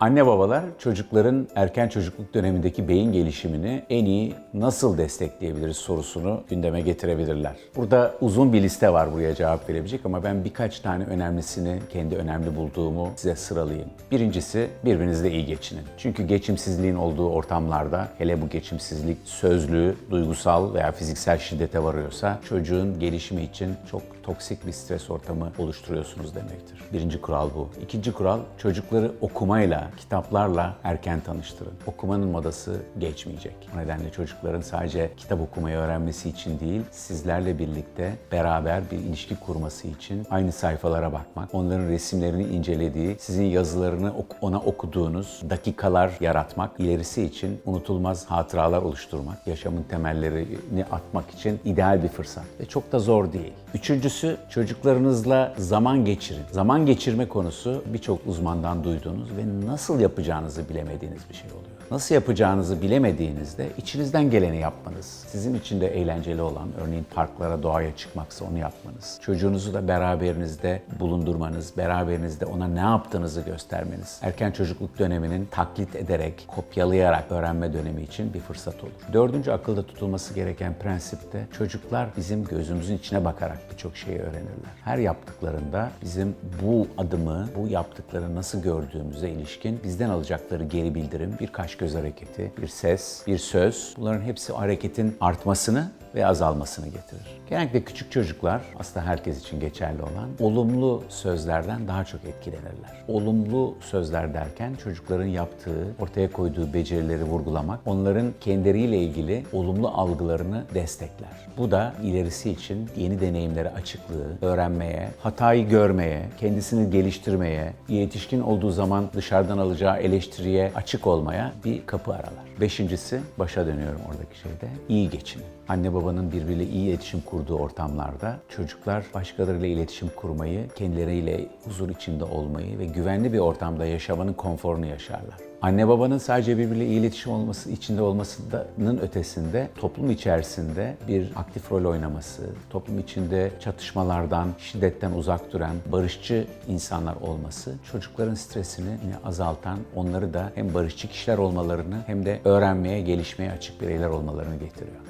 Anne babalar çocukların erken çocukluk dönemindeki beyin gelişimini en iyi nasıl destekleyebiliriz sorusunu gündeme getirebilirler. Burada uzun bir liste var buraya cevap verebilecek ama ben birkaç tane önemlisini kendi önemli bulduğumu size sıralayayım. Birincisi birbirinizle iyi geçinin. Çünkü geçimsizliğin olduğu ortamlarda hele bu geçimsizlik sözlü, duygusal veya fiziksel şiddete varıyorsa çocuğun gelişimi için çok toksik bir stres ortamı oluşturuyorsunuz demektir. Birinci kural bu. İkinci kural çocukları okumayla, kitaplarla erken tanıştırın. Okumanın modası geçmeyecek. O nedenle çocukların sadece kitap okumayı öğrenmesi için değil, sizlerle birlikte beraber bir ilişki kurması için aynı sayfalara bakmak, onların resimlerini incelediği, sizin yazılarını ona okuduğunuz dakikalar yaratmak, ilerisi için unutulmaz hatıralar oluşturmak, yaşamın temellerini atmak için ideal bir fırsat. Ve çok da zor değil. Üçüncüsü çocuklarınızla zaman geçirin. Zaman geçirme konusu birçok uzmandan duyduğunuz ve nasıl yapacağınızı bilemediğiniz bir şey oluyor. Nasıl yapacağınızı bilemediğinizde içinizden geleni yapmanız, sizin için de eğlenceli olan, örneğin parklara, doğaya çıkmaksa onu yapmanız, çocuğunuzu da beraberinizde bulundurmanız, beraberinizde ona ne yaptığınızı göstermeniz, erken çocukluk döneminin taklit ederek, kopyalayarak öğrenme dönemi için bir fırsat olur. Dördüncü akılda tutulması gereken prensip de çocuklar bizim gözümüzün içine bakarak birçok şeyi öğrenirler. Her yaptıklarında bizim bu adımı, bu yaptıkları nasıl gördüğümüze ilişkin bizden alacakları geri bildirim, bir kaş göz hareketi, bir ses, bir söz. Bunların hepsi hareketin artmasını ve azalmasını getirir. Genellikle küçük çocuklar, aslında herkes için geçerli olan, olumlu sözlerden daha çok etkilenirler. Olumlu sözler derken çocukların yaptığı, ortaya koyduğu becerileri vurgulamak, onların kendileriyle ilgili olumlu algılarını destekler. Bu da ilerisi için yeni deneyimlere açıklığı, öğrenmeye, hatayı görmeye, kendisini geliştirmeye, yetişkin olduğu zaman dışarıdan alacağı eleştiriye açık olmaya bir kapı aralar. Beşincisi, başa dönüyorum oradaki şeyde, iyi geçinin. Anne babanın birbiriyle iyi iletişim kurduğu ortamlarda çocuklar başkalarıyla iletişim kurmayı, kendileriyle huzur içinde olmayı ve güvenli bir ortamda yaşamanın konforunu yaşarlar. Anne babanın sadece birbiriyle iyi iletişim olması içinde olmasının ötesinde toplum içerisinde bir aktif rol oynaması, toplum içinde çatışmalardan, şiddetten uzak duran, barışçı insanlar olması çocukların stresini yine azaltan, onları da hem barışçı kişiler olmalarını hem de öğrenmeye, gelişmeye açık bireyler olmalarını getiriyor.